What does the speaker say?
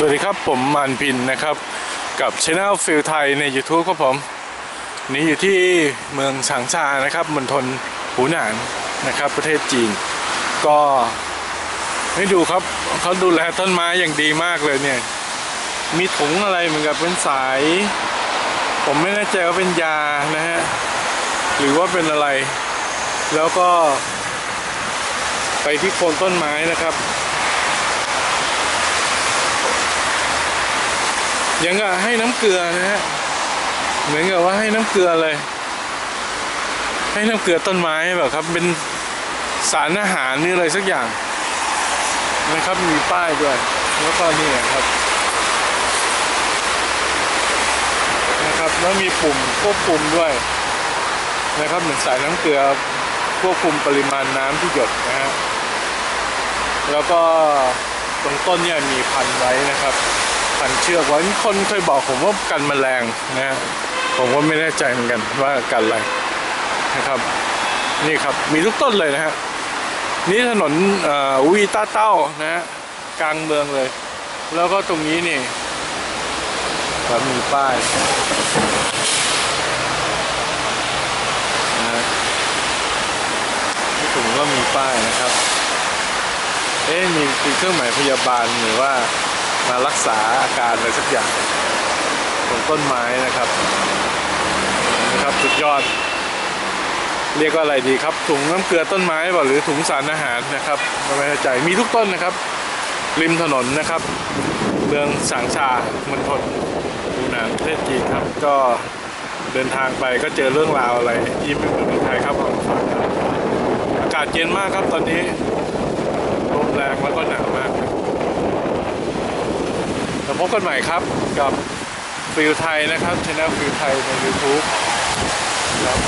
สวัสดีครับผมมันพินนะครับ กับช anel ฟิลไทยใน YouTube ครับผม นี่อยู่ที่เมืองฉางชานะครับมณฑลหูหนานนะครับ ประเทศจีน ก็ให้ดูครับเขาดูแลต้นไม้อย่างดีมากเลยเนี่ย มีถุงอะไรเหมือนกับเป็นสาย ผมไม่แน่ใจว่าเป็นยานะฮะ หรือว่าเป็นอะไร แล้วก็ ไปที่โคนต้นไม้นะครับ ยังกับให้น้ำเกลือนะฮะเหมือนกับว่าให้น้ำเกลือเลย ให้น้ำเกลือต้นไม้แบบครับ เป็นสารอาหารนี่อะไรสักอย่าง นะครับมีป้ายด้วยแล้วก็นี่ครับนะครับแล้วมีปุ่มควบคุมด้วยนะครับเหมือนสายน้ำเกลือควบคุมปริมาณน้ำที่หยดนะฮะแล้วก็ตรงต้นเนี่ยมีพันไว้นะครับ พันเชือกไว้มีคนเคยบอกผมว่ากันแมลงนะฮะผมก็ไม่แน่ใจเหมือนกันว่ากันอะไรนะครับ นี่ครับมีทุกต้นเลยนะฮะนี่ถนนวีต้าเต้านะฮะกลางเมืองเลย แล้วก็ตรงนี้นี่ครับมีป้ายนะฮะที่ถุงก็มีป้ายนะครับ เอ๊ะมีเครื่องหมายพยาบาลหรือว่า มารักษาอาการอะไรสักอย่างบนต้นไม้นะครับนะครับสุดยอด เรียกว่าอะไรดีครับ ถุงน้ำเกลือต้นไม้หรือถุงสารอาหารนะครับไม่แน่ใจมีทุกต้นนะครับ ริมถนนนะครับเมืองสางชามณฑลอูหนานประเทศจีนครับ ก็เดินทางไปก็เจอเรื่องราวอะไรที่ไม่เหมือนเมืองไทยครับเอามาฝากกันอากาศเย็นมากครับตอนนี้ลมแรงแล้วก็หนาว พบกันใหม่ครับกับฟิลไทยนะครับช anel ฟิลไทยใน YouTube ครับ